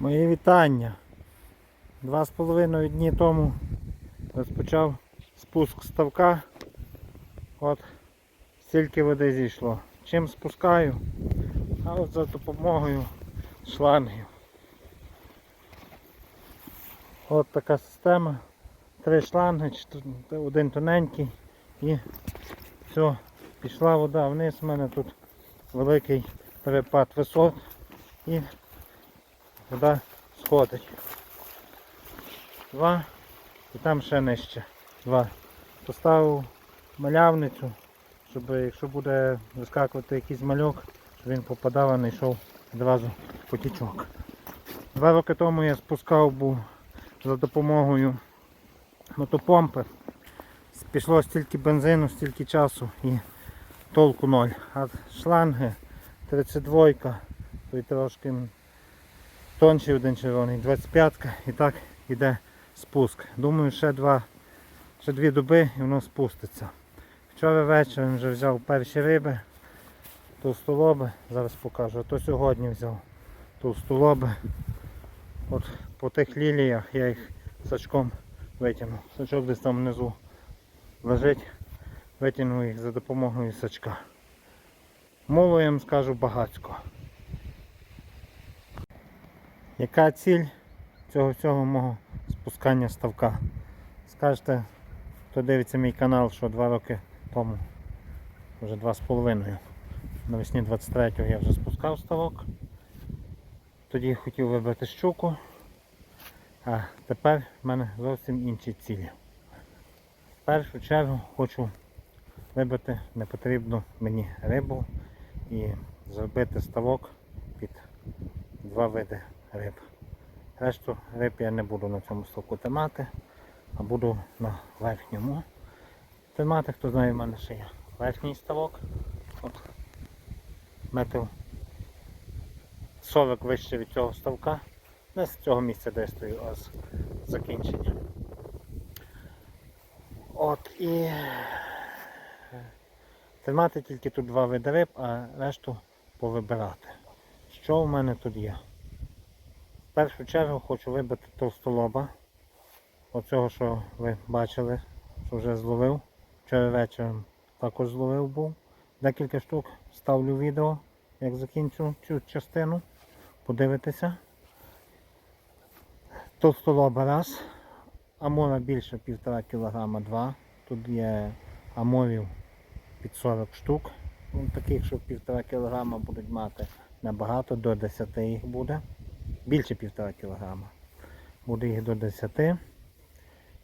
Мої вітання. Два з половиною дні тому розпочав спуск ставка. От стільки води зійшло. Чим спускаю? А от за допомогою шлангів. От така система. Три шланги, один тоненький і все, пішла вода вниз. У мене тут великий перепад висот і вода сходить. Два і там ще нижче. Два. Поставив малявницю, щоб якщо буде вискакувати якийсь мальок, щоб він попадав, а не йшов одразу потічок. Два роки тому я спускав був за допомогою мотопомпи. Пішло стільки бензину, стільки часу і толку ноль. А шланги 32 той трошки тонший один червоний, 25-ка і так йде спуск. Думаю, ще два, ще дві доби і воно спуститься. Вчора вечором вже взяв перші риби, товстолоби, зараз покажу, а то сьогодні взяв товстолоби. От по тих ліліях я їх сачком витягнув. Сачок десь там внизу лежить, витягнув їх за допомогою сачка. Вам скажу багацько. Яка ціль цього всього мого спускання ставка? Скажете, хто дивиться мій канал, що два роки тому, вже два з половиною, навесні 23-го я вже спускав ставок. Тоді хотів вибрати щуку, а тепер в мене зовсім інші цілі. В першу чергу хочу вибрати непотрібну мені рибу і зробити ставок під два види риб. Решту риб я не буду на цьому ставку тримати, а буду на верхньому тримати. Хто знає, в мене ще є верхній ставок. От, метрів 40 вище від цього ставка. Десь з цього місця, де я стою, аж закінчення. От і тримати тільки тут два види риб, а решту повибирати. Що в мене тут є? Першу чергу хочу вибити товстолоба. Оцього, що ви бачили, що вже зловив. Вчора вечором також зловив був. Декілька штук ставлю відео, як закінчу цю частину. Подивитися. Товстолоба раз. Амора більше півтора кілограма два. Тут є аморів під 40 штук. Ну, Таких, що півтора кілограма будуть мати набагато, до 10 їх буде. Більше півтора кілограма. Буде їх до 10.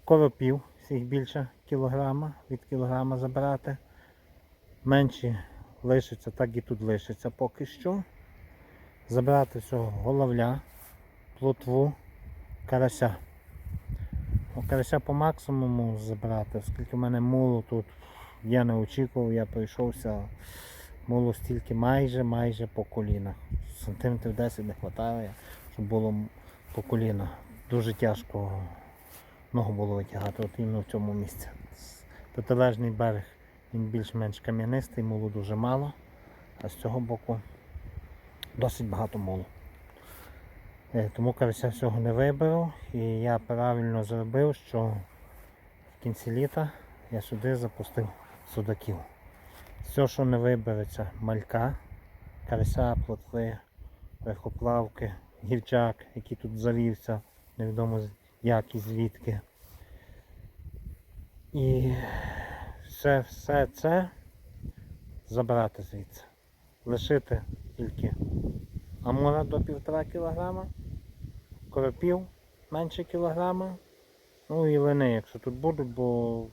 Коропів всіх більше кілограма, від кілограма забирати. Менші лишаться, так і тут лишиться поки що. Забирати всього головля, плотву, карася. Ну, Карася по максимуму забрати, оскільки в мене мулу тут я не очікував, я пройшовся мулу стільки майже майже по колінах. Сантиметрів 10 не вистачає, щоб було по коліна. Дуже тяжко ногу було витягати, от іменно в цьому місці. Протилежний берег він більш-менш кам'янистий, мулу дуже мало, а з цього боку досить багато мулу. Е, Тому карася всього не виберу і я правильно зробив, що в кінці літа я сюди запустив судаків. Все, що не вибереться, малька, карася, плотви, верхоплавки, гівчак, який тут завівся, невідомо як і звідки. І все, все це забрати звідси. Лишити тільки амура до півтора кілограма, коропів менше кілограма, ну і лини, якщо тут будуть, бо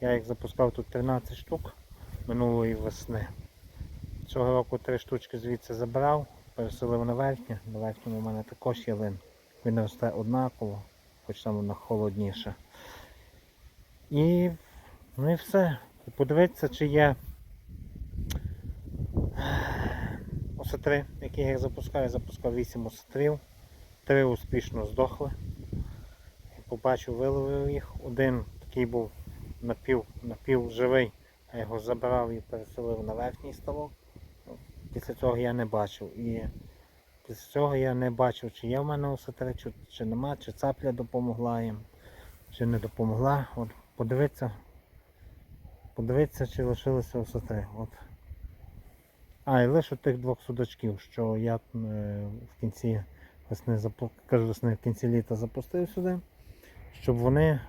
я їх запускав тут 13 штук минулої весни. Цього року три штучки звідси забрав, переселив на верхнє. На верхньому в мене також є лин. Він росте однаково, хоч там вона холодніша. І, ну і все. Подивитися, чи є осетри, які я запускаю. Я запускав 8 осетрів. Три успішно здохли. Побачив, виловив їх. Один такий був напів, напів а його забрав і переселив на верхній ставок. Ну, Після цього я не бачив. І Після цього я не бачив, чи є в мене осетри, чи, чи нема, чи цапля допомогла їм, чи не допомогла. От подивитися, подивитися, чи лишилися осетри. От. А, і лише тих двох судачків, що я е, в кінці весни кажу, весни, в кінці літа запустив сюди, щоб вони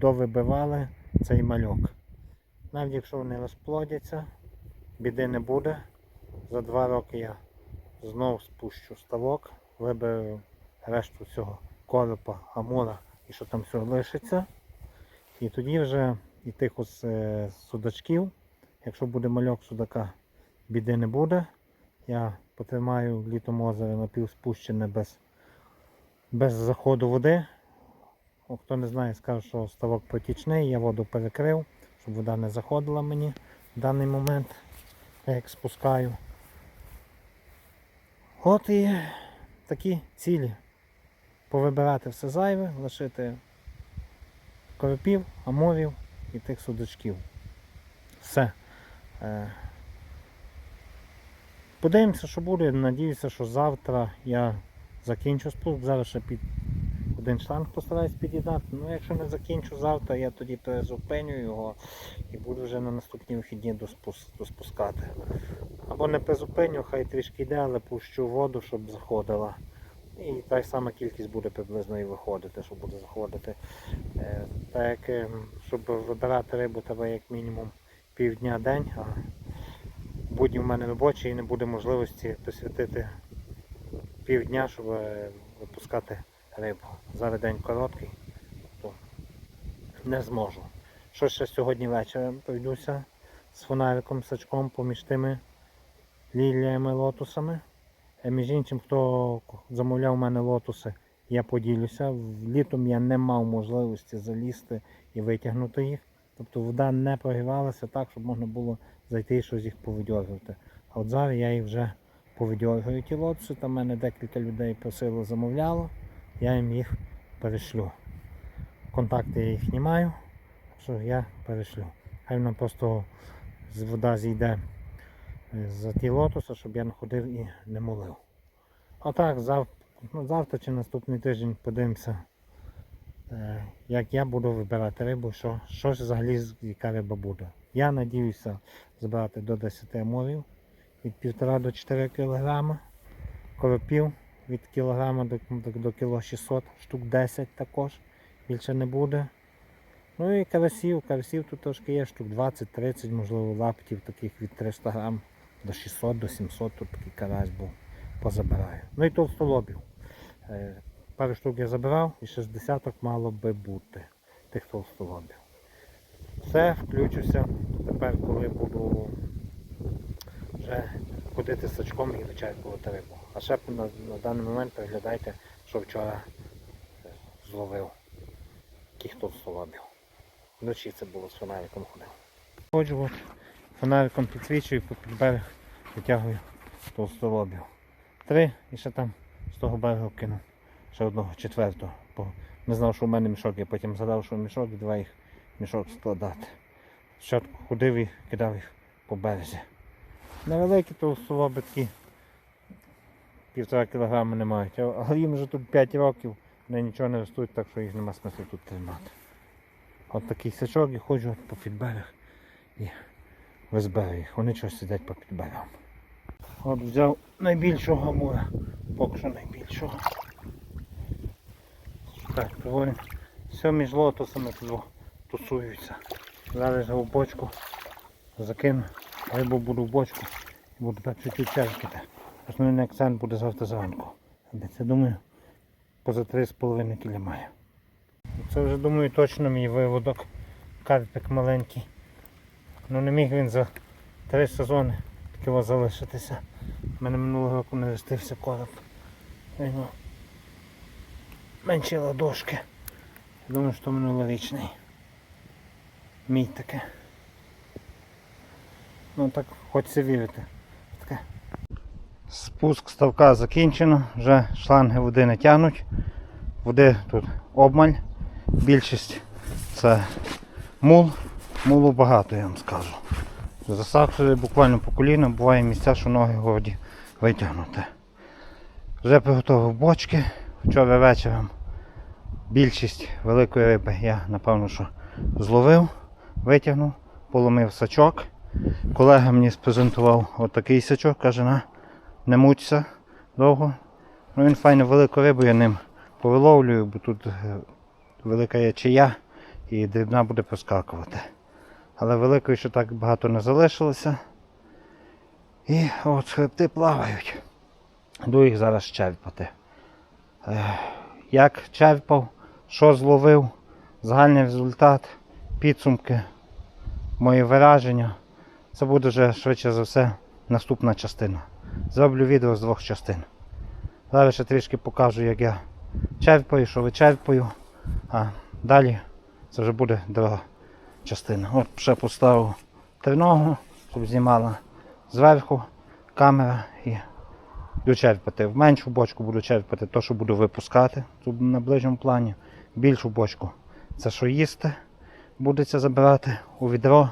довибивали цей мальок. Навіть якщо вони розплодяться, біди не буде. За два роки я знов спущу ставок, виберу решту цього коропа, амура і що там все лишиться. І тоді вже і тих ось е, судачків, якщо буде мальок судака, біди не буде. Я потримаю літом озеро напівспущене без, без заходу води. Хто не знає, скажу, що ставок протічний, я воду перекрив, щоб вода не заходила мені в даний момент, я як спускаю. От і такі цілі. Повибирати все зайве, лишити коропів, амурів і тих судочків. Все. Е, Подивимося, що буде. Надіюся, що завтра я закінчу спуск. Зараз ще під один шланг постараюсь під'їдати. Ну, якщо не закінчу завтра, я тоді перезупиню його і буду вже на наступні вихідні доспускати. Або не призупиню, хай трішки йде, але пущу воду, щоб заходила. І та сама кількість буде приблизно і виходити, що буде заходити. Е, Так як, ем, щоб вибирати рибу, треба як мінімум півдня день, а будні в мене робочі і не буде можливості присвятити півдня, щоб е, випускати рибу. Зараз день короткий, то не зможу. Що ще сьогодні вечором пройдуся з фонариком, сачком поміж тими ліліями, лотусами. Е, Між іншим, хто замовляв у мене лотуси, я поділюся. Літом я не мав можливості залізти і витягнути їх. Тобто вода не прогрівалася так, щоб можна було зайти і щось їх повидьоргувати. А от зараз я їх вже повидьоргую ті лотуси. Там мене декілька людей просило, замовляло. Я їм їх перешлю. Контакти я їх не маю, що я перешлю. Хай вона просто з вода зійде е, за ті лотоси, щоб я не ходив і не молив. А так, зав... ну, завтра чи наступний тиждень подивимося, е, як я буду вибирати рибу, що, що взагалі яка риба буде. Я надіюся збирати до 10 амурів від 1,5 до 4 кг, коропів від кілограма до, до, кіло 600, штук 10 також, більше не буде. Ну і карасів, карасів тут трошки є, штук 20-30, можливо, лаптів таких від 300 грам до 600, до 700 тут такий карась був, позабираю. Ну і товстолобів. Е, Пару штук я забирав і ще з десяток мало би бути тих товстолобів. Все, включуся тепер, коли буду вже ходити з сачком і вичерпувати рибу. А ще на, на даний момент переглядайте, що вчора зловив яких товстолобів. Вночі це було з фонариком ходив. Ходжу от, фонариком підсвічую, під берег витягую товстолобів. Три і ще там з того берега кинув ще одного четвертого. Бо не знав, що в мене мішок, я потім згадав, що мішок і два їх мішок складати. Спочатку ходив і кидав їх по березі. Невеликі товстолоби такі півтора кілограми не мають, але їм вже тут 5 років, вони нічого не ростуть, так що їх нема смислу тут тримати. От такий сачок і ходжу по підберег і визберу їх. Вони щось сидять по підберегам. От взяв найбільшого амура, поки що найбільшого. Так, доволі все між лотосами тут тусуються. Зараз я в бочку закину, рибу буду в бочку і буду так чуть-чуть черкати. Основний акцент буде завтра зранку. Це думаю, поза 3,5 кіля має. Це вже думаю точно мій виводок. Карпик маленький. Ну не міг він за три сезони такого залишитися. У мене минулого року не ростився короб. Він ну, менші ладошки. Думаю, що минулорічний. Мій таке. Ну так хочеться вірити. Спуск ставка закінчено, вже шланги води не тягнуть. Води тут обмаль. Більшість це мул. Мулу багато, я вам скажу. Засахли буквально по коліна, буває місця, що ноги годі витягнути. Вже приготував бочки. Вчора вечором більшість великої риби я напевно що зловив, витягнув, поломив сачок. Колега мені спрезентував отакий сачок, каже, на, не мучся довго. Ну він файно велику рибу, я ним повиловлюю, бо тут е, велика є чия і дрібна буде проскакувати. Але великої ще так багато не залишилося. І от хребти плавають. Йду їх зараз черпати. Е, Як черпав, що зловив, загальний результат, підсумки, мої вираження. Це буде вже швидше за все наступна частина. Зроблю відео з двох частин. Зараз ще трішки покажу, як я черпаю, що вичерпаю, а далі це вже буде друга частина. От ще поставив триногу, щоб знімала зверху камера і буду черпати. В меншу бочку буду черпати те, що буду випускати тут на ближньому плані. Більшу бочку це що їсти будеться забирати у відро.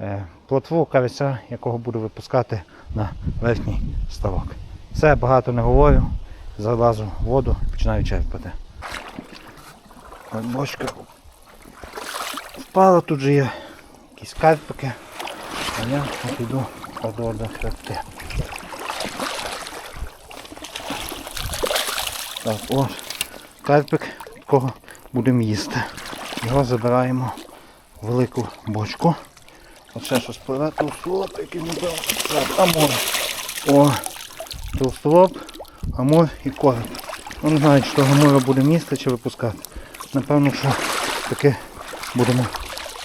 Е, Плотву карася, якого буду випускати на верхній ставок. Все, багато не говорю. Залазу в воду і починаю черпати. Бочка впала, тут же є якісь карпики. А я йду кладу до хребти. Так, ось карпик, якого будемо їсти. Його забираємо в велику бочку. От ще щось пливе толстолоб, який не дав. Амур. О, толстолоб, амур і короб. Ну, не знаю, чи того амура буде місце чи випускати. Напевно, що таке будемо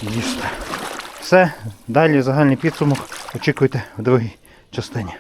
їсти. Все, далі загальний підсумок очікуйте в другій частині.